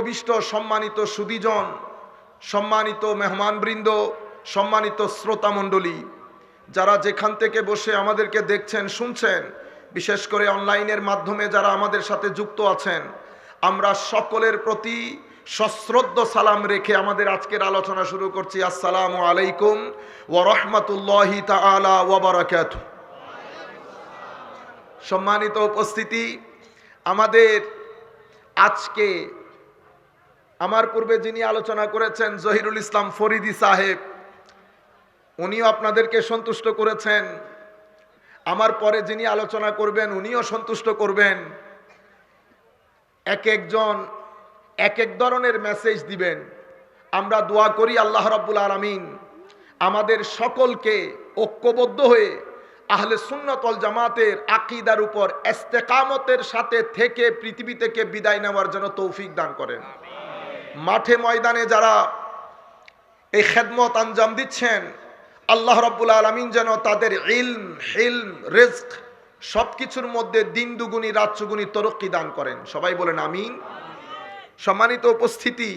উপবিষ্ট সম্মানিত সুদীজন, সম্মানিত মেহমানবৃন্দ, সম্মানিত শ্রোতামণ্ডলী, যারা যেখান থেকে বসে আমাদেরকে দেখছেন, শুনছেন, বিশেষ করে অনলাইনের মাধ্যমে যারা আমাদের সাথে যুক্ত আছেন, আমরা সকলের প্রতি সশ্রদ্ধ সালাম রেখে আমাদের আজকের আলোচনা শুরু করছি। আসসালামু আলাইকুম ওয়া রাহমাতুল্লাহি বারাকাতুহু। সম্মানিত উপস্থিতি, আমাদের আজকে আমার পূর্বে যিনি আলোচনা করেছেন জহিরুল ইসলাম ফরিদি সাহেব, উনিও আপনাদেরকে সন্তুষ্ট করেছেন। আমার পরে যিনি আলোচনা করবেন, উনিও সন্তুষ্ট করবেন। এক একজন, এক এক ধরনের মেসেজ দিবেন। আমরা দোয়া করি আল্লাহ রাব্বুল আলামিন আমাদের সকলকে ঐক্যবদ্ধ হয়ে আহলে সুন্নতল জামাতের আকিদার উপর এস্তেকামতের সাথে থেকে পৃথিবী থেকে বিদায় নেওয়ার জন্য তৌফিক দান করেন। মাঠে ময়দানে যারা এই খেদমত আঞ্জাম দিচ্ছেন, আল্লাহ রাব্বুল আলমিন যেন তাদের ইলম, হিলম, রিজক সব কিছুর মধ্যে দিন রাত চুগুনি তরক্কি দান করেন। সবাই বলেন আমিন। সম্মানিত উপস্থিতি,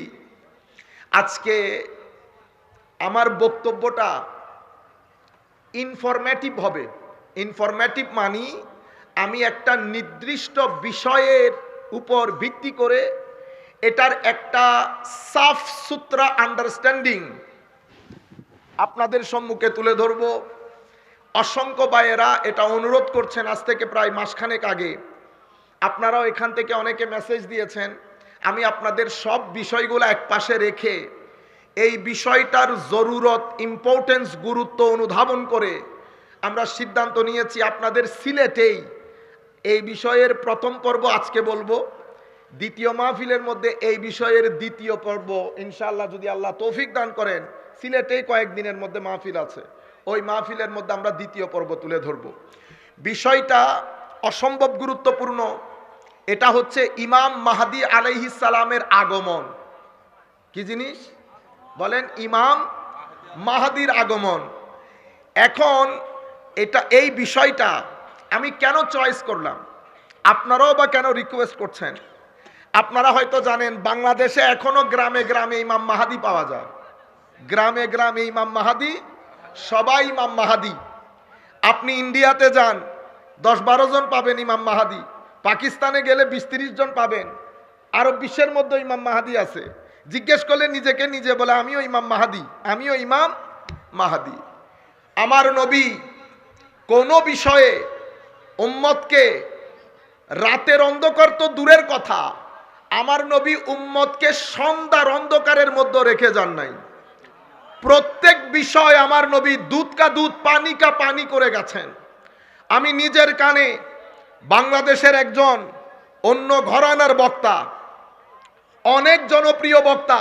আজকে আমার বক্তব্যটা ইনফরমেটিভ হবে। ইনফরমেটিভ মানি আমি একটা নির্দিষ্ট বিষয়ের উপর ভিত্তি করে এটার একটা সাফ সুতরা আন্ডারস্ট্যান্ডিং আপনাদের সম্মুখে তুলে ধরব। অসংখ্য বায়েরা এটা অনুরোধ করছেন আজ থেকে প্রায় মাসখানেক আগে। আপনারাও এখান থেকে অনেকে মেসেজ দিয়েছেন। আমি আপনাদের সব বিষয়গুলো এক পাশে রেখে এই বিষয়টার জরুরত ইম্পর্টেন্স গুরুত্ব অনুধাবন করে আমরা সিদ্ধান্ত নিয়েছি আপনাদের সিলেটেই এই বিষয়ের প্রথম পর্ব আজকে বলব। দ্বিতীয় মাহফিলের মধ্যে এই বিষয়ের দ্বিতীয় পর্ব, ইনশাআল্লাহ যদি আল্লাহ তৌফিক দান করেন, সিলেটেই কয়েকদিনের মধ্যে মাহফিল আছে। ওই মাহফিলের মধ্যে আমরা দ্বিতীয় পর্ব তুলে ধরব। বিষয়টা অসম্ভব গুরুত্বপূর্ণ। এটা হচ্ছে ইমাম মাহাদি সালামের আগমন। কি জিনিস? বলেন ইমাম মাহাদির আগমন। এখন এটা, এই বিষয়টা আমি কেন চয়েস করলাম? আপনারাও বা কেন রিকোয়েস্ট করছেন? আপনারা হয়তো জানেন, বাংলাদেশে এখনও গ্রামে গ্রামে ইমাম মাহাদি পাওয়া যায়। গ্রামে গ্রামে ইমাম মাহাদি, সবাই ইমাম মাহাদি। আপনি ইন্ডিয়াতে যান, দশ বারো জন পাবেন ইমাম মাহাদি। পাকিস্তানে গেলে বিশ তিরিশ জন পাবেন। আরব বিশ্বের মধ্যে ইমাম মাহাদি আছে। জিজ্ঞেস করলে নিজেকে নিজে বলে, আমিও ইমাম মাহাদি, আমিও ইমাম মাহাদি। আমার নবী কোনো বিষয়ে উম্মতকে রাতের অন্ধকার তো দূরের কথা আমার নবী উম্মতকে সন্ধ্যার অন্ধকারের মধ্যে রেখে যান নাই। প্রত্যেক বিষয় আমার নবী দুধ কা দুধ, পানি কা পানি করে গেছেন। আমি নিজের কানে বাংলাদেশের একজন অন্য ঘরানার বক্তা, অনেক জনপ্রিয় বক্তা,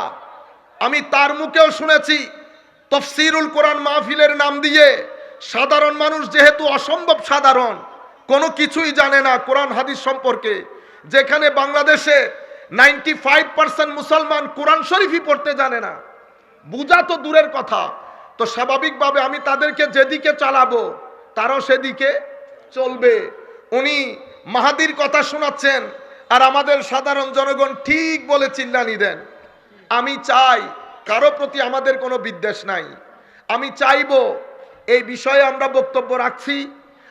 আমি তার মুখেও শুনেছি, তফসিরুল কোরআন মাহফিলের নাম দিয়ে সাধারণ মানুষ যেহেতু অসম্ভব সাধারণ, কোনো কিছুই জানে না কোরআন হাদিস সম্পর্কে, যেখানে বাংলাদেশে নাইনটি ফাইভ পার্সেন্ট মুসলমান কোরআন শরীফই পড়তে জানে না। বুঝা তো দূরের কথা। তো স্বাভাবিকভাবে আমি তাদেরকে যেদিকে চালাবো, তারও সেদিকে চলবে। উনি মাহাদির কথা শোনাচ্ছেন আর আমাদের সাধারণ জনগণ ঠিক বলে চিল্লানি দেন। আমি চাই কারও প্রতি আমাদের কোনো বিদ্বেষ নাই। আমি চাইব এই বিষয়ে আমরা বক্তব্য রাখছি।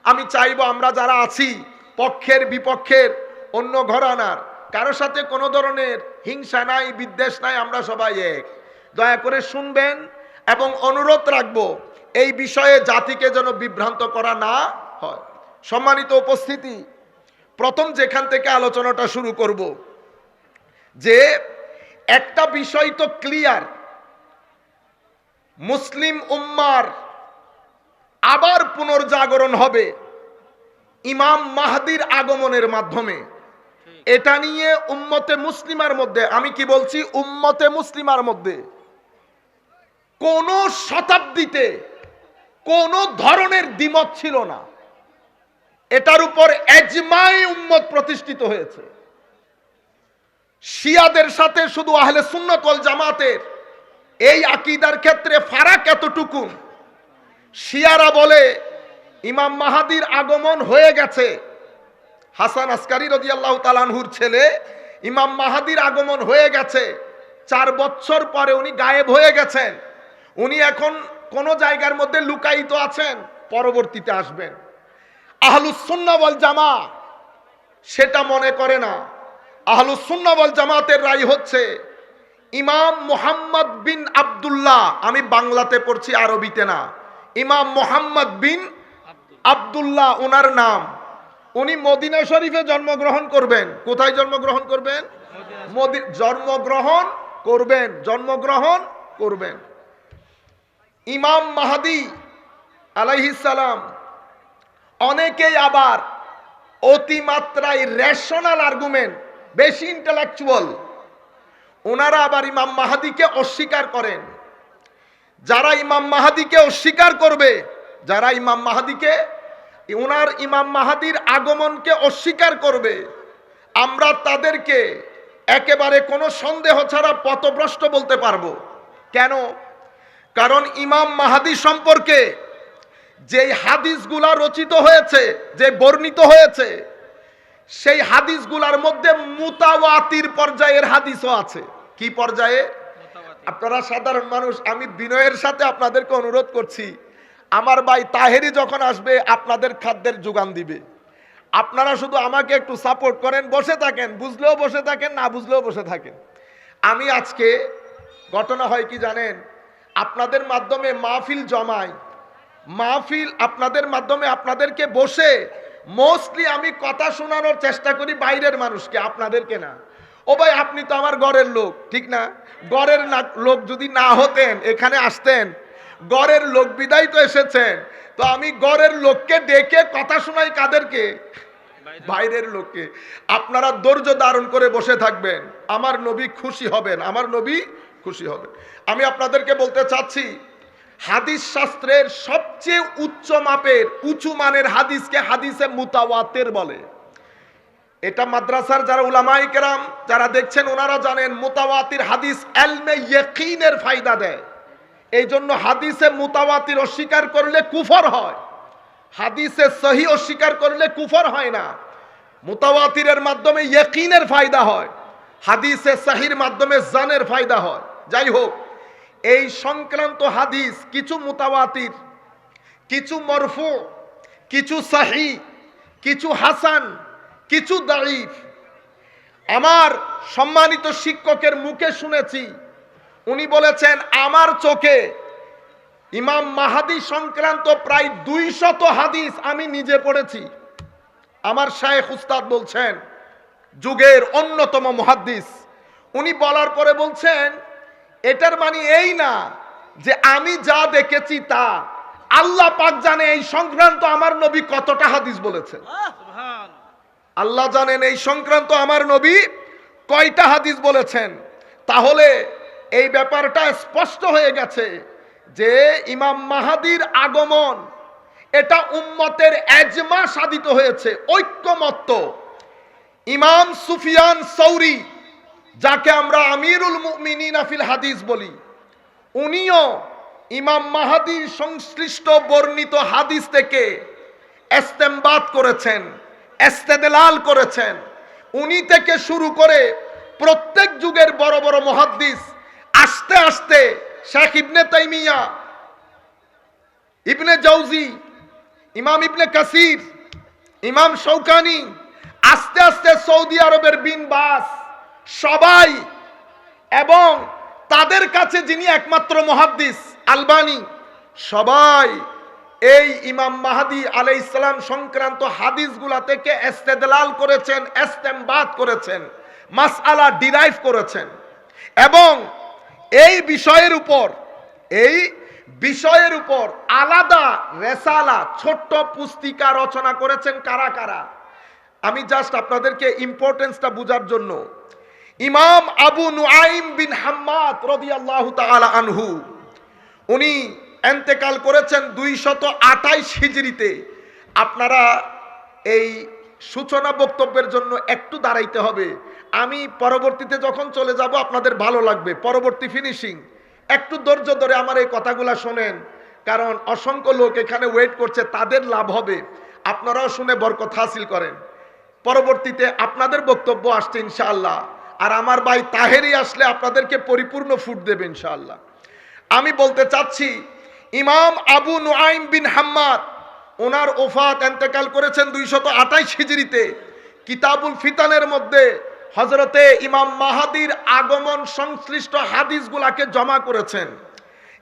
আমি চাইব আমরা যারা আছি, পক্ষের বিপক্ষের অন্য ঘরানার কারোর সাথে কোনো ধরনের হিংসা নাই, বিদ্বেষ নাই, আমরা সবাই এক। দয়া করে শুনবেন এবং অনুরোধ রাখব, এই বিষয়ে জাতিকে যেন বিভ্রান্ত করা না হয়। সম্মানিত উপস্থিতি, প্রথম যেখান থেকে আলোচনাটা শুরু করব, যে একটা বিষয় তো ক্লিয়ার মুসলিম উম্মার আবার পুনর্জাগরণ হবে ইমাম মাহাদির আগমনের মাধ্যমে। এটা নিয়ে উম্মতে মুসলিমার মধ্যে, আমি কি বলছি, উম্মতে মুসলিমার মধ্যে কোন শতাব্দীতে কোন ধরনের দ্বিমত ছিল না। এটার উপর এজমাই উম্মত প্রতিষ্ঠিত হয়েছে। শিয়াদের সাথে শুধু আহলে সুন্নত ওয়াল জামাতের এই আকিদার ক্ষেত্রে ফারাক এতটুকুন। শিয়ারা বলে, ইমাম মাহাদির আগমন হয়ে গেছে। হাসান আসকারি রদি আল্লাহ তালানহুর ছেলে ইমাম মাহাদির আগমন হয়ে গেছে। চার বছর পরে উনি গায়েব হয়ে গেছেন। উনি এখন কোন জায়গার মধ্যে লুকায়িত আছেন, পরবর্তীতে আসবেন। আহলুসুন্না বল জামা সেটা মনে করে না। আহলুসুন্না বল জামাতের রায় হচ্ছে, ইমাম মোহাম্মদ বিন আব্দুল্লাহ, আমি বাংলাতে পড়ছি আরবিতে না, ইমাম মোহাম্মদ বিন আব্দুল্লাহ ওনার নাম। উনি মদিনা শরীফে জন্মগ্রহণ করবেন। কোথায় জন্মগ্রহণ করবেন? জন্মগ্রহণ করবেন জন্মগ্রহণ করবেন। ইমাম মাহাদি আলাইহিসালাম অনেকেই আবার অতিমাত্রায় রেশনাল আর্গুমেন্ট বেশি ইন্টেলেকচুয়াল ওনারা আবার ইমাম মাহাদিকে অস্বীকার করেন। যারা ইমাম মাহাদিকে অস্বীকার করবে, যারা ইমাম মাহাদিকে ওনার ইমাম মাহাদির আগমনকে অস্বীকার করবে। আমরা তাদেরকে একেবারে কোনো সন্দেহ ছাড়া পথভ্রষ্ট বলতে পারব। কেন? কারণ ইমাম মাহাদি সম্পর্কে যেই হাদিসগুলা রচিত হয়েছে যে বর্ণিত হয়েছে সেই হাদিসগুলার মধ্যে মুতাওয়াতির পর্যায়ের হাদিসও আছে। কি পর্যায়ে? আপনারা সাধারণ মানুষ আমি বিনয়ের সাথে আপনাদেরকে অনুরোধ করছি আমার ভাই তাহেরি যখন আসবে, আপনাদের খাদ্যের যোগান দিবে। আপনারা শুধু আমাকে একটু সাপোর্ট করেন, বসে থাকেন, বুঝলেও বসে থাকেন, না বুঝলেও বসে থাকেন। আমি আজকে, ঘটনা হয় কি জানেন? আপনাদের মাধ্যমে মাহফিল জমাই। মাহফিল আপনাদের মাধ্যমে আপনাদেরকে বসে মোস্টলি আমি কথা শোনানোর চেষ্টা করি বাইরের মানুষকে, আপনাদেরকে না। ও ভাই, আপনি তো আমার গড়ের লোক, ঠিক না? গড়ের লোক যদি না হতেন, এখানে আসতেন গড়ের লোক বিদায় তো এসেছেন। তো আমি গড়ের লোককে ডেকে কথা শোনাই কাদেরকে? বাইরের লোককে। আপনারা ধৈর্য ধারণ করে বসে থাকবেন। আমার নবী খুশি হবেন। আমার নবী খুশি হবেন। আমি আপনাদেরকে বলতে চাচ্ছি, হাদিস শাস্ত্রের সবচেয়ে উচ্চ মাপের, উঁচু মানের হাদিসকে হাদিসে মুতাওয়াতের বলে। এটা মাদ্রাসার যারা উলামাই কেরাম, যারা দেখছেন, ওনারা জানেন, মুতাওয়াতির হাদিস এলমে ইয়কিনের ফায়দা দেয়। এই জন্য হাদিসে মুতাওয়াতির অস্বীকার করলে কুফর হয়। হাদিসে সহি অস্বীকার করলে কুফর হয় না। মুতাওয়াতিরের মাধ্যমে ইয়কিনের ফায়দা হয়। হাদিসে সাহির মাধ্যমে জানের ফায়দা হয়। যাই হোক, এই সংক্রান্ত হাদিস কিছু মুতাওয়াতির, কিছু মরফু, কিছু সাহি, কিছু হাসান, কিছু দাইফ আমার সম্মানিত শিক্ষকের মুখে শুনেছি উনি বলেছেন আমার চোখে ইমাম মাহাদি সংক্রান্ত প্রায় দুই শত হাদিস আমি নিজে পড়েছি। আমার শায়েখ উস্তাদ বলছেন যুগের অন্যতম মহাদ্দিস। উনি বলার পরে বলছেন এটার মানে এই না যে আমি যা দেখেছি তা আল্লাহ পাক জানে এই সংক্রান্ত আমার নবী কতটা হাদিস বলেছেন। আল্লাহ জানেন এই সংক্রান্ত আমার নবী কয়টা হাদিস বলেছেন। তাহলে এই ব্যাপারটা স্পষ্ট হয়ে গেছে যে ইমাম মাহাদির আগমন, এটা উম্মতের এজমা সাধিত হয়েছে, ঐক্যমত্য। ইমাম সুফিয়ান সৌরি, যাকে আমরা আমিরুল মুমিনিন আফিল হাদিস বলি, উনিও ইমাম মাহাদির সংশ্লিষ্ট বর্ণিত হাদিস থেকে এস্তেমবাদ করেছেন এস্তেদেলাল করেছেন। উনি থেকে শুরু করে প্রত্যেক যুগের বড় বড় মহাদ্দিস আস্তে আস্তে শেখ ইবনে তাইমিয়া, ইবনে জৌজি ইমাম ইবনে কাসির, ইমাম শৌকানি আস্তে আস্তে সৌদি আরবের বিন বাস সবাই এবং তাদের কাছে যিনি একমাত্র মহাদ্দিস আলবানি, সবাই এই ইমাম মাহাদি আলাই ইসলাম সংক্রান্ত হাদিসগুলা থেকে এস্তেদলাল করেছেন এস্তেমবাদ করেছেন মাস মাসআলা ডিরাইভ করেছেন এবং এই বিষয়ের উপর, এই বিষয়ের উপর আলাদা রেসালা, ছোট্ট পুস্তিকা রচনা করেছেন কারা কারা? আমি জাস্ট আপনাদেরকে ইম্পর্টেন্সটা বোঝার জন্য। ইমাম আবু নুআইম বিন হাম্মাদ রদিয়াল্লাহু তাআলা আনহু, উনি এন্তেকাল করেছেন দুই শত আঠাইশ হিজড়িতে। আপনারা এই সূচনা বক্তব্যের জন্য একটু দাঁড়াইতে হবে। আমি পরবর্তীতে যখন চলে যাব, আপনাদের ভালো লাগবে। পরবর্তী ফিনিশিং একটু ধৈর্য ধরে আমার এই কথাগুলা শোনেন। কারণ অসংখ্য লোক এখানে ওয়েট করছে, তাদের লাভ হবে। আপনারাও শুনে বরকত হাসিল করেন। পরবর্তীতে আপনাদের বক্তব্য আসছে ইনশাআল্লাহ। আর আমার ভাই তাহেরি আসলে আপনাদেরকে পরিপূর্ণ ফুট দেবে ইনশাআল্লাহ। আমি বলতে চাচ্ছি, Imam Abu Nuaim bin Hammad, ওনার ওফাত এন্তেকাল করেছেন দুইশত আঠাইশ হিজড়িতে। কিতাবুল ফিতানের মধ্যে হজরতে ইমাম মাহাদির আগমন সংশ্লিষ্ট হাদিসগুলাকে জমা করেছেন।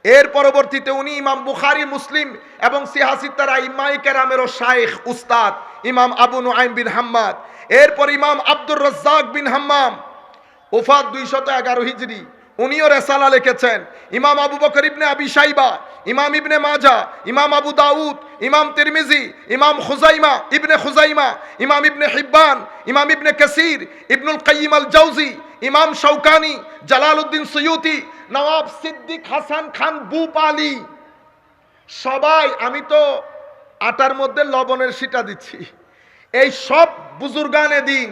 এর পরবর্তীতে উনি ইমাম বুখারি, মুসলিম এবং সিহাসিতারা ইমাই কেরামেরও শাইখ, উস্তাদ, ইমাম আবু নুআইম বিন হাম্মাদ। এরপর ইমাম আব্দুর রাজ্জাক বিন হাম্মাম, ওফাত দুইশত এগারো হিজড়ি উনিও রেসালা লিখেছেন। ইমাম আবু বকর ইবনে আবি সাইবা ইমাম ইবনে মাজা, ইমাম আবু দাউদ, ইমাম তিরমিজি, ইমাম খুজাইমা, ইবনে খুজাইমা, ইমাম ইবনে হিব্বান, ইমাম ইবনে কাসির, ইবনুল কাইয়িম আল জাওজি ইমাম Shawkani Jalaluddin Suyuti, Nawab Siddiq Hasan Khan Bhopali সবাই, আমি তো আটার মধ্যে লবণের সিটা দিচ্ছি। এই সব বুজুর্গানে দিন।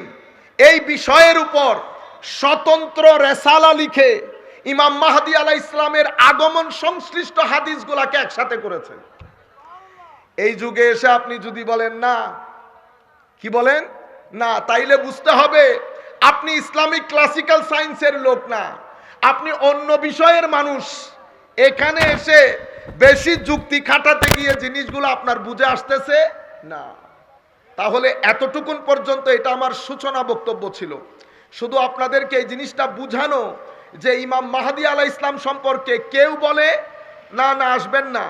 এই বিষয়ের উপর স্বতন্ত্র রেসালা লিখে ইমাম মাহাদি আলাহ ইসলামের আগমন সংশ্লিষ্ট হাদিসগুলাকে একসাথে করেছেন এই যুগে এসে আপনি যদি বলেন, না। কি বলেন? না। তাইলে বুঝতে হবে, আপনি ইসলামিক ক্লাসিক্যাল সায়েন্সের লোক না। আপনি অন্য বিষয়ের মানুষ। এখানে এসে বেশি যুক্তি খাটাতে গিয়ে জিনিসগুলো আপনার বুঝে আসতেছে? না। তাহলে এতটুকুন পর্যন্ত এটা আমার সূচনা বক্তব্য ছিল। শুধু আপনাদেরকে এই জিনিসটা বুঝানো যে ইমাম মাহাদি আলাহ ইসলাম সম্পর্কে কেউ বলে, না না, আসবেন না।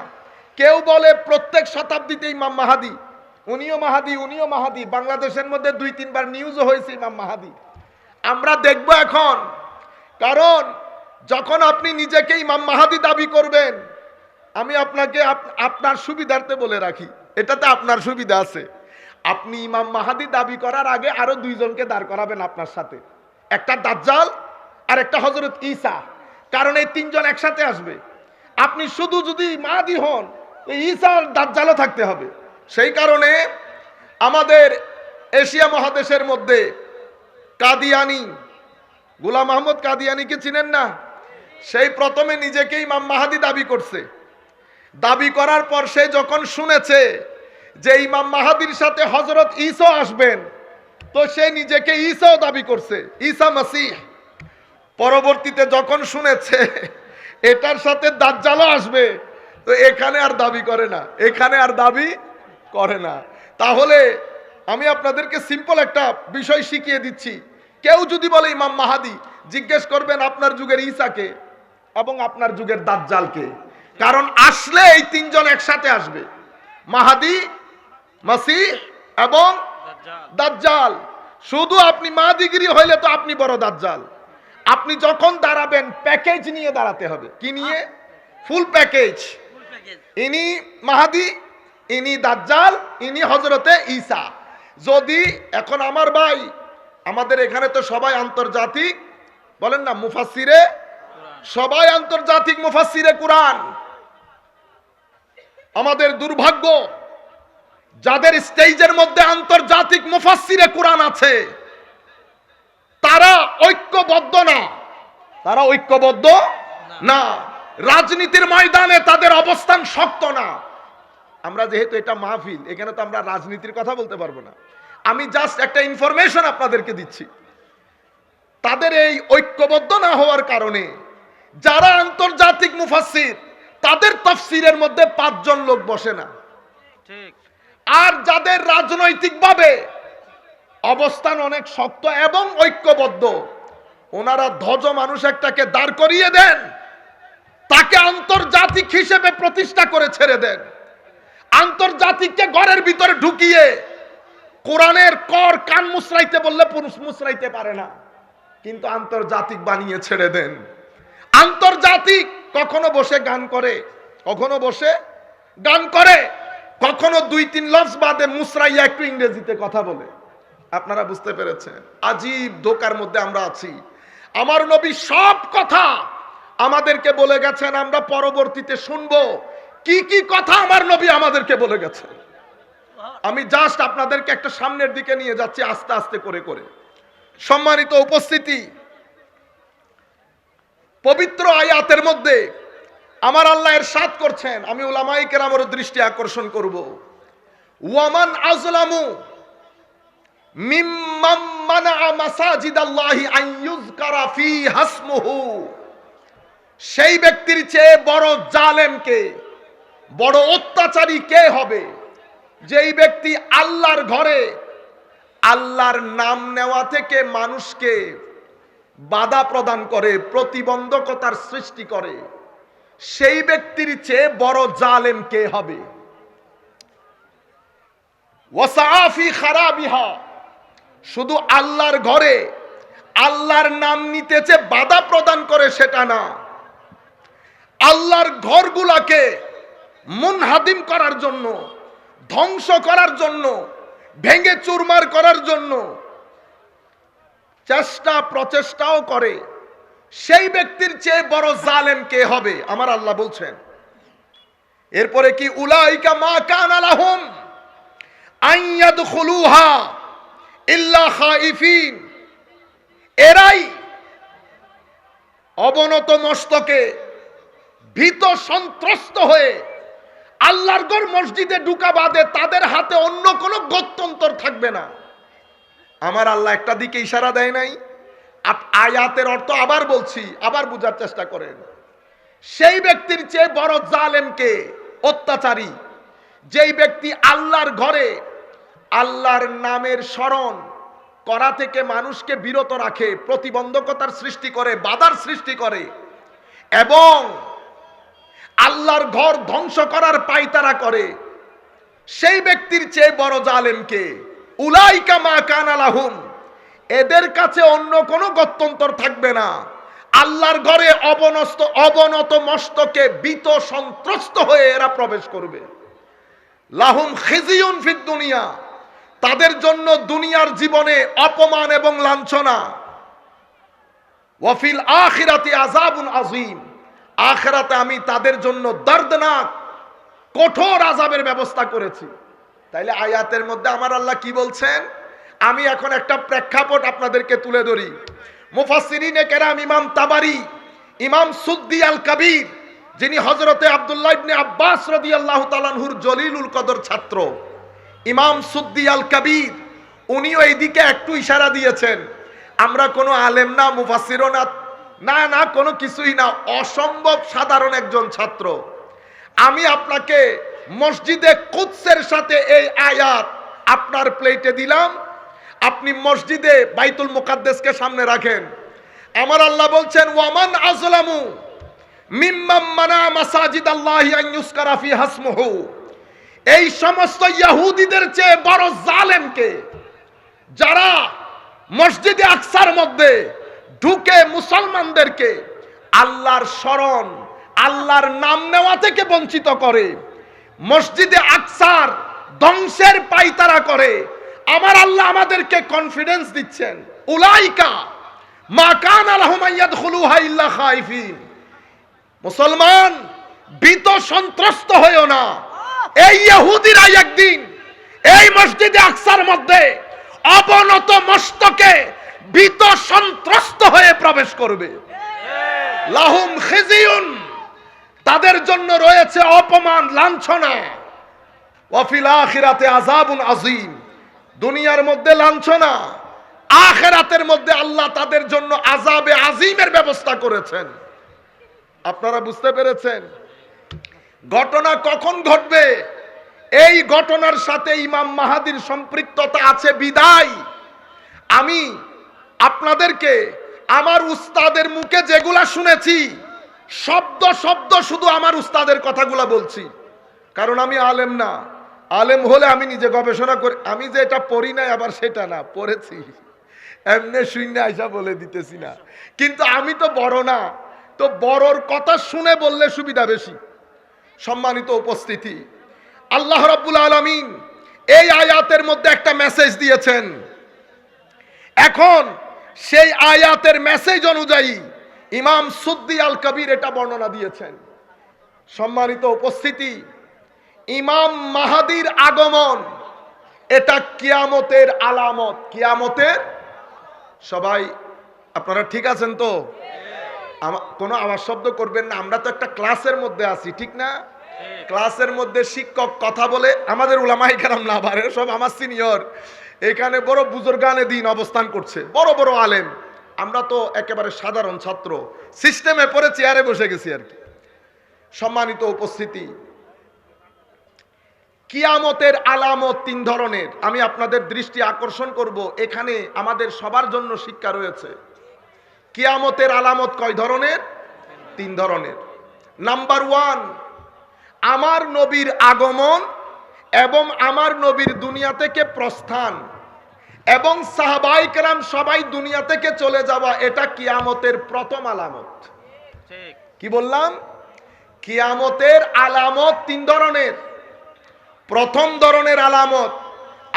কেউ বলে প্রত্যেক শতাব্দীতে ইমাম মাহাদি, উনিও মাহাদি উনিও মাহাদি। বাংলাদেশের মধ্যে দুই, তিনবার নিউজও হয়েছে ইমাম মাহাদি। আমরা দেখব এখন, কারণ যখন আপনি নিজেকে ইমাম মাহাদি দাবি করবেন, আমি আপনাকে আপনার সুবিধার্থে বলে রাখি, এটাতে আপনার সুবিধা আছে। আপনি ইমাম মাহাদি দাবি করার আগে আরও দুইজনকে দাঁড় করাবেন আপনার সাথে। একটা দাজ্জাল আর একটা হজরত ঈসা। কারণ এই তিনজন একসাথে আসবে। আপনি শুধু যদি মাহাদি হন এই ঈসা আর দাজ্জালও থাকতে হবে। সেই কারণে আমাদের এশিয়া মহাদেশের মধ্যে কাদিয়ানি, গুলাম আহমদ কাদিয়ানিকে চিনেন না? সেই প্রথমে নিজেকে ইমাম মাহাদি দাবি করছে। দাবি করার পর সে যখন শুনেছে যে ইমাম মাহাদির সাথে হজরত ঈসা আসবেন, তো সে নিজেকে ঈসাও দাবি করছে। ঈসা মাসিহ। পরবর্তীতে যখন শুনেছে, এটার সাথে দাজ্জালও আসবে, তো এখানে আর দাবি করে না, এখানে আর দাবি করে না। তাহলে আমি আপনাদেরকে সিম্পল একটা বিষয় শিখিয়ে দিচ্ছি। কেউ যদি বলে, ইমাম মাহাদি, জিজ্ঞেস করবেন আপনার যুগের ঈসাকে এবং আপনার যুগের দাজ্জালকে। কারণ আসলে এই তিনজন একসাথে আসবে। মাহাদি, মাসিহ এবং দাজ্জাল। শুধু আপনি মাহাদিগিরি হইলে তো আপনি বড় দাজ্জাল। আপনি যখন দাঁড়াবেন প্যাকেজ নিয়ে দাঁড়াতে হবে। কি নিয়ে? ফুল প্যাকেজ ইনি মাহাদি ইনি দাজ্জাল ইনি হজরতে ঈসা। যদি এখন আমার ভাই আমাদের এখানে তো সবাই আন্তর্জাতিক বলেন না মুফাসিরে সবাই আন্তর্জাতিক মুফাসিরে কোরআন। আমাদের দুর্ভাগ্য যাদের স্টেজের মধ্যে আন্তর্জাতিক মুফাসিরে কোরআন আছে তারা ঐক্যবদ্ধ না। তারা ঐক্যবদ্ধ না। রাজনীতির ময়দানে তাদের অবস্থান শক্ত না। আমরা যেহেতু এটা মাহফিল এখানে তো আমরা রাজনীতির কথা বলতে পারব না। আমি জাস্ট একটা ইনফরমেশন আপনাদেরকে দিচ্ছি। তাদের এই ঐক্যবদ্ধ না হওয়ার কারণে যারা আন্তর্জাতিক মুফাসির তাদের তফসিরের মধ্যে পাঁচজন লোক বসে না। ঠিক। আর যাদের রাজনৈতিকভাবে অবস্থান অনেক শক্ত এবং ঐক্যবদ্ধ। ওনারা ধ্বজ মানুষ একটাকে দাঁড় করিয়ে দেন। তাকে আন্তর্জাতিক হিসেবে প্রতিষ্ঠা করে ছেড়ে দেন। আন্তর্জাতিককে ঘরের ভিতরে ঢুকিয়ে কোরআনের কর কান মুসরাইতে বললে পুরুষ মুসরাইতে পারে না। কিন্তু আন্তর্জাতিক বানিয়ে ছেড়ে দেন। আন্তর্জাতিক কখনো বসে গান করে, কখনো বসে গান করে, কখনো দুই তিন লফজ বাদে মুসরাইয়া একটু ইংরেজিতে কথা বলে। আপনারা বুঝতে পেরেছেন। আজীব ধোকার মধ্যে আমরা আছি। আমার নবী সব কথা আমাদেরকে বলে গেছেন, আমরা পরবর্তীতে শুনব। কি কি কথা আমার নবী আমাদেরকে বলে গেছেন? আমি জাস্ট আপনাদেরকে একটা সামনের দিকে নিয়ে যাচ্ছি আস্তে আস্তে করে করে। সম্মানিত উপস্থিতি, পবিত্র আয়াতের মধ্যে আমার আল্লাহ এর সাত করছেন, আমি ওলামাই আমার দৃষ্টি আকর্ষণ করব। ওয়ামান আজলামু মিম্মাম মানা মাসাজিদাল্লাহি আন ইউযকারা ফি হাসমুহু সেই ব্যক্তির চেয়ে বড় জালেম কে? বড় অত্যাচারী কে হবে? যেই ব্যক্তি আল্লাহর ঘরে, আল্লাহর নাম নেওয়া থেকে মানুষকে বাধা প্রদান করে, প্রতিবন্ধকতার সৃষ্টি করে, সেই ব্যক্তির চেয়ে বড় জালেম কে হবে? ওয়াসাফি খারাবিহা। শুধু আল্লাহর ঘরে আল্লাহর নাম নিতেছে বাধা প্রদান করে সেটা না। আল্লাহর ঘরগুলাকে মুনহাদিম করার জন্য, ধ্বংস করার জন্য, ভেঙে চুরমার করার জন্য চেষ্টা, প্রচেষ্টাও করে। সেই ব্যক্তির চেয়ে বড় জালেম কে হবে? আমার আল্লাহ বলছেন। এরপরে কি, উলাইকা মা কান আলাহুম আইয়াদখুলুহা ইল্লা খাইফিন। এরাই অবনত মস্তকে ভীত সন্ত্রস্ত হয়ে আল্লাহর গড় মসজিদে ঢুকা বাদে তাদের হাতে অন্য কোনো গত্যন্তর থাকবে না। আমার আল্লাহ একটা দিকে ইশারা দেয় নাই। আয়াতের অর্থ আবার বলছি, আবার বুঝার চেষ্টা করেন। সেই ব্যক্তির চেয়ে বড় জালেমকে অত্যাচারী, যেই ব্যক্তি আল্লাহর ঘরে আল্লাহর নামের স্মরণ করা থেকে মানুষকে বিরত রাখে, প্রতিবন্ধকতার সৃষ্টি করে, বাধার সৃষ্টি করে এবং আল্লাহর ঘর ধ্বংস করার পাইতারা করে। সেই ব্যক্তির চেয়ে বড় জালেমকে উলাইকা মা কানালাহুম এদের কাছে অন্য কোনো গত্যন্তর থাকবে না। আল্লাহর ঘরে অবনস্ত, অবনত মস্তকে বিত সন্ত্রস্ত হয়ে এরা প্রবেশ করবে। লাহুম খিজিউন ফিদ দুনিয়া। তাদের জন্য দুনিয়ার জীবনে অপমান এবং লাঞ্ছনা। ওয়াফিল আখিরাতে আজাবুন আজিম আখিরাতে আমি তাদের জন্য দর্দনাক, কঠোর আজাবের ব্যবস্থা করেছি। তাইলে আয়াতের মধ্যে আমার আল্লাহ কি বলছেন? আমি এখন একটা প্রেক্ষাপট আপনাদেরকে তুলে ধরি। মুফাসসিরিনে কেরাম ইমাম তাবারি, ইমাম সুদ্দি আল কবির যিনি হজরতে আব্দুল্লাহ ইবনে আব্বাস রাদিয়াল্লাহু তাআলাহুর জলিলুল কদর ছাত্র। ইমাম সুদ্দি আল কবির উনিও এইদিকে একটু ইশারা দিয়েছেন, আমরা কোনো আলেম না মুফাসিরও না না না, কোনো কিছুই না, অসম্ভব সাধারণ একজন ছাত্র। আমি আপনাকে মসজিদে কুৎসের সাথে এই আয়াত আপনার প্লেটে দিলাম, আপনি মসজিদে বাইতুল মুকাদ্দেসকে সামনে রাখেন। আমার আল্লাহ বলছেন, ওয়ামান আজলামু মিম্মাম মানা মাসাজিদ আল্লাহি আন ইউসকারা ফি হাসমুহু। এই সমস্ত ইহুদিদের চেয়ে বড় জালেমকে যারা মসজিদে আকসার মধ্যে ঢুকে মুসলমানদেরকে আল্লাহর স্মরণ, আল্লাহর নাম নেওয়া থেকে বঞ্চিত করে, মসজিদে আকসার ধ্বংসের পাইতারা করে, আমার আল্লাহ আমাদেরকে কনফিডেন্স দিচ্ছেন। উলাইকা মা কান আলহমাইয়াদ খুলুহা ইল্লা খাইফিন। মুসলমান, ভীত, সন্ত্রস্ত হয়েও না। এই ইহুদিরা একদিন এই মসজিদে আকসার মধ্যে অবনত মস্তকে ভীত সন্ত্রস্ত হয়ে প্রবেশ করবে। লাহুম খিজিউন। তাদের জন্য রয়েছে অপমান, লাঞ্ছনা। ওয়াফিল আখিরাতে আযাবুন আযীম। দুনিয়ার মধ্যে লাঞ্ছনা, আখিরাতের মধ্যে আল্লাহ তাদের জন্য আযাবে আজিমের ব্যবস্থা করেছেন। আপনারা বুঝতে পেরেছেন? ঘটনা কখন ঘটবে? এই ঘটনার সাথে ইমাম মাহাদির সম্পৃক্ততা আছে বিদায়। আমি আপনাদেরকে, আমার উস্তাদের মুখে যেগুলা শুনেছি, শব্দ শব্দ শুধু আমার উস্তাদের কথাগুলা বলছি। কারণ আমি আলেম না। আলেম হলে আমি নিজে গবেষণা করি। আমি যে এটা পড়ি নাই, আবার সেটা না, পড়েছি। এমনি শূন্য আইসা বলে দিতেছি না। কিন্তু আমি তো বড় না। তো বড়র কথা শুনে বললে সুবিধা বেশি। সম্মানিত উপস্থিতি। আল্লাহ রাব্বুল আলামিন এই আয়াতের মধ্যে একটা মেসেজ দিয়েছেন। এখন সেই আয়াতের মেসেজ অনুযায়ী ইমাম সুদ্দি আল কবির এটা বর্ণনা দিয়েছেন। সম্মানিত উপস্থিতি, ইমাম মাহাদির আগমন এটা কিয়ামতের আলামত। কিয়ামতের সবাই, আপনারা ঠিক আছেন তো? কোনো আওয়াজ শব্দ করবেন না, আমরা তো একটা ক্লাসের মধ্যে আছি, ঠিক না? ক্লাসের মধ্যে শিক্ষক কথা বলে আমাদের উলামাই কেরাম না পারে সব আমার সিনিয়র। এখানে বড় বুজুর্গানে দিন অবস্থান করছে, বড় বড় আলেম। আমরা তো একেবারে সাধারণ ছাত্র, সিস্টেমে পরে চেয়ারে বসে গেছি আর কি। সম্মানিত উপস্থিতি। কিয়ামতের আলামত তিন ধরনের, আমি আপনাদের দৃষ্টি আকর্ষণ করব, এখানে আমাদের সবার জন্য শিক্ষা রয়েছে। কিয়ামতের আলামত কয় ধরনের? তিন ধরনের। নাম্বার ওয়ান আমার নবীর আগমন এবং আমার নবীর দুনিয়া থেকে প্রস্থান এবং সাহাবাই কেরাম সবাই দুনিয়া থেকে চলে যাওয়া এটা কিয়ামতের প্রথম আলামত। কি বললাম? কিয়ামতের আলামত তিন ধরনের। প্রথম ধরনের আলামত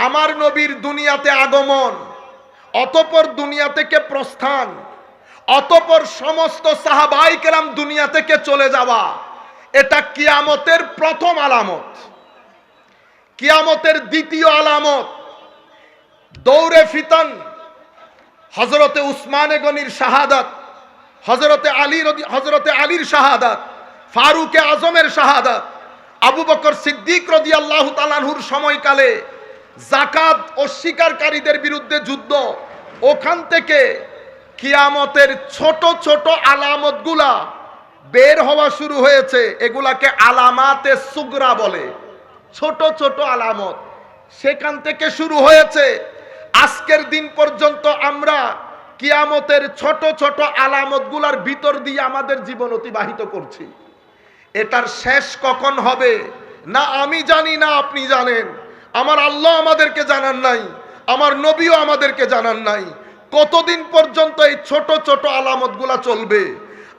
আমার নবীর দুনিয়াতে আগমন অতপর দুনিয়া থেকে প্রস্থান। অতপর সমস্ত সাহাবাই কেরাম দুনিয়া থেকে চলে যাওয়া, এটা কিয়ামতের প্রথম আলামত। কিয়ামতের দ্বিতীয় আলামত, দৌড়ে ফিতন হজরতে উসমানে গনির শাহাদাত হজরতে আলী হজরতে আলীর শাহাদাত, ফারুকে আজমের শাহাদাত, আবু বকর সিদ্দিক রদি আল্লাহ তালানহুর সময়কালে জাকাত অস্বীকারীদের বিরুদ্ধে যুদ্ধ, ওখান থেকে কিয়ামতের ছোট ছোট আলামতগুলা বের হওয়া শুরু হয়েছে, এগুলাকে আলামাতে সুগরা বলে। ছোট ছোট আলামত। সেখান থেকে শুরু হয়েছে, আজকের দিন পর্যন্ত আমরা কিয়ামতের ছোট ছোট আলামতগুলার ভিতর দিয়ে আমাদের জীবন অতিবাহিত করছি। এটার শেষ কখন হবে, না আমি জানি, না আপনি জানেন। আমার আল্লাহ আমাদেরকে জানান নাই, আমার নবীও আমাদেরকে জানান নাই। কতদিন পর্যন্ত এই ছোট ছোট আলামতগুলা চলবে?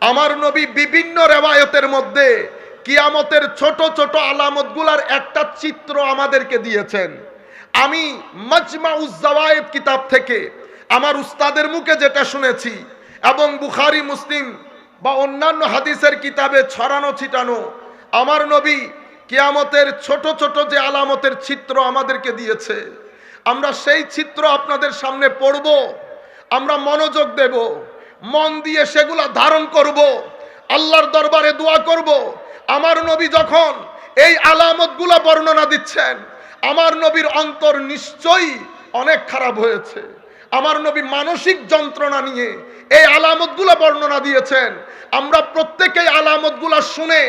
আমার নবী বিভিন্ন রেওয়ায়তের মধ্যে কিয়ামতের ছোট ছোট আলামতগুলার একটা চিত্র আমাদেরকে দিয়েছেন। আমি মজমা উজ্জাওয়ায়েদ কিতাব থেকে আমার উস্তাদের মুখে যেটা শুনেছি এবং বুখারি, মুসলিম বা অন্যান্য হাদিসের কিতাবে ছড়ানো, ছিটানো, আমার নবী কিয়ামতের ছোট ছোট যে আলামতের চিত্র আমাদেরকে দিয়েছে। আমরা সেই চিত্র আপনাদের সামনে পড়ব। আমরা মনোযোগ দেব, মন দিয়ে সেগুলা ধারণ করব, আল্লাহর দরবারে দোয়া করব। আমার নবী যখন এই আলামতগুলো বর্ণনা দিচ্ছেন, আমার নবীর অন্তর নিশ্চয়ই অনেক খারাপ হয়েছে। আমার নবী মানসিক যন্ত্রণা নিয়ে এই আলামতগুলো বর্ণনা দিয়েছেন। আমরা প্রত্যেকেই আলামতগুলো শুনে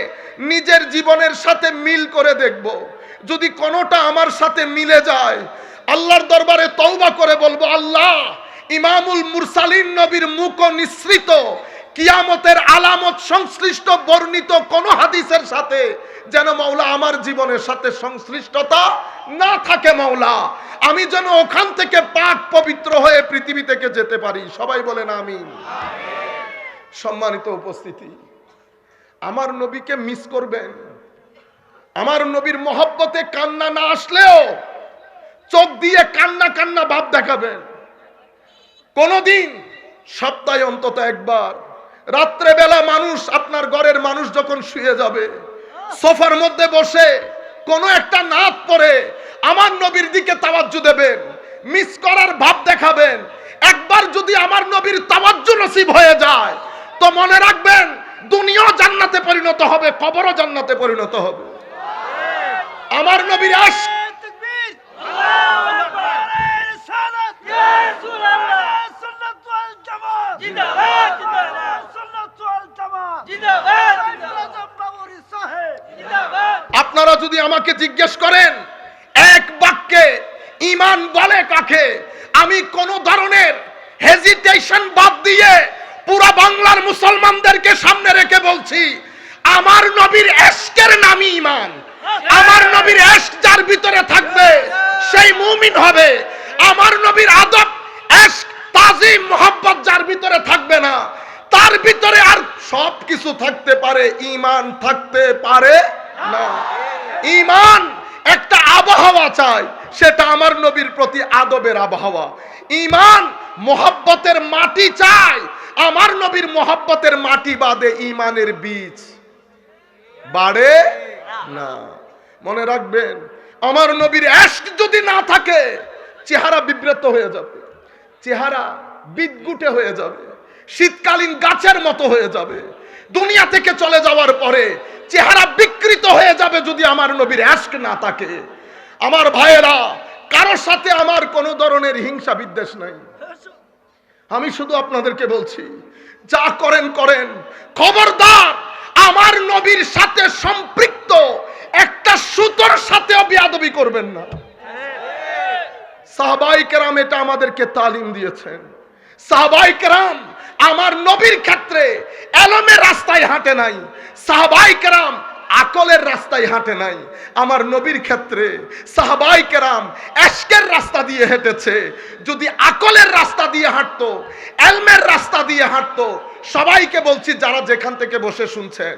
নিজের জীবনের সাথে মিল করে দেখব। যদি কোনোটা আমার সাথে মিলে যায়, আল্লাহর দরবারে তওবা করে বলব, আল্লাহ ইমামুল মুরসালিন নবীর মুখ নিঃসৃত কিয়ামতের আলামত সংশ্লিষ্ট বর্ণিত কোন হাদিসের সাথে যেন মাওলা আমার জীবনের সাথে সংশ্লিষ্টতা না থাকে মাওলা। আমি যেন ওখান থেকে পাক পবিত্র হয়ে পৃথিবী থেকে যেতে পারি। সবাই বলেন আমি সম্মানিত উপস্থিতি আমার নবীকে মিস করবেন। আমার নবীর মহব্বতে কান্না না আসলেও চোখ দিয়ে কান্না কান্না ভাব দেখাবেন। কোনদিন সপ্তাহে অন্তত একবার রাত্রেবেলা মানুষ আপনার ঘরের মানুষ যখন শুয়ে যাবে সোফার মধ্যে বসে কোনো একটা নাচ পরে আমার নবীর দিকে তাওয়াজ্জু দেবেন মিস করার ভাব দেখাবেন একবার যদি আমার নবীর তাওয়াজ্জু নসিব হয়ে যায় তো মনে রাখবেন দুনিয়াও জান্নাতে পরিণত হবে কবরও জান্নাতে পরিণত হবে আমার নবীর আশ আপনারা যদি আমাকে জিজ্ঞেস করেন এক বাক্যে ইমান বলে কাকে? আমি কোন ধরনের হেজিটেশন বাদ দিয়ে পুরো বাংলার মুসলমানদেরকে সামনে রেখে বলছি আমার নবীর এসকের নামই ইমান আমার নবীর এশক যার ভিতরে থাকবে সেই মুমিন হবে। আমার নবীর আদব এশক তাজিম মোহাব্বত যার ভিতরে থাকবে না, তার ভিতরে আর সব কিছু থাকতে পারে ইমান থাকতে পারে না। ইমান একটা আবহাওয়া চাই, সেটা আমার নবীর প্রতি আদবের আবহাওয়া। ইমান মোহাব্বতের মাটি চাই, আমার নবীর মোহাব্বতের মাটি বাদে ইমানের বীজ। বাড়ে না। মনে রাখবেন, আমার নবীর অ্যাস্ক যদি না থাকে, চেহারা বিব্রত হয়ে যাবে। চেহারা বিদ্যুটে হয়ে যাবে, শীতকালীন গাছের মতো হয়ে যাবে। দুনিয়া থেকে চলে যাওয়ার পরে চেহারা বিকৃত হয়ে যাবে যদি আমার নবীর অ্যাস্ক না থাকে। আমার ভাইয়েরা কারোর সাথে আমার কোনো ধরনের হিংসা বিদ্বেষ নাই। আমি শুধু আপনাদেরকে বলছি, যা করেন করেন। খবরদার, আমার নবীর সাথে সম্পৃক্ত, একটা সুতোর সাথেও বিয়াদবি করবেন না। সাহাবাই কেরাম এটা আমাদেরকে তালিম দিয়েছেন। সাহাবাই কেরাম আমার নবীর ক্ষেত্রে এলমের রাস্তায় হাঁটে নাই। সাহাবাই কেরাম আকলের রাস্তায় হাঁটে নাই। আমার নবীর ক্ষেত্রে সাহাবাই কেরাম এশকের রাস্তা দিয়ে হেঁটেছে। যদি আকলের রাস্তা দিয়ে হাঁটতো, এলমের রাস্তা দিয়ে হাঁটতো, সবাইকে বলছি যারা যেখান থেকে বসে শুনছেন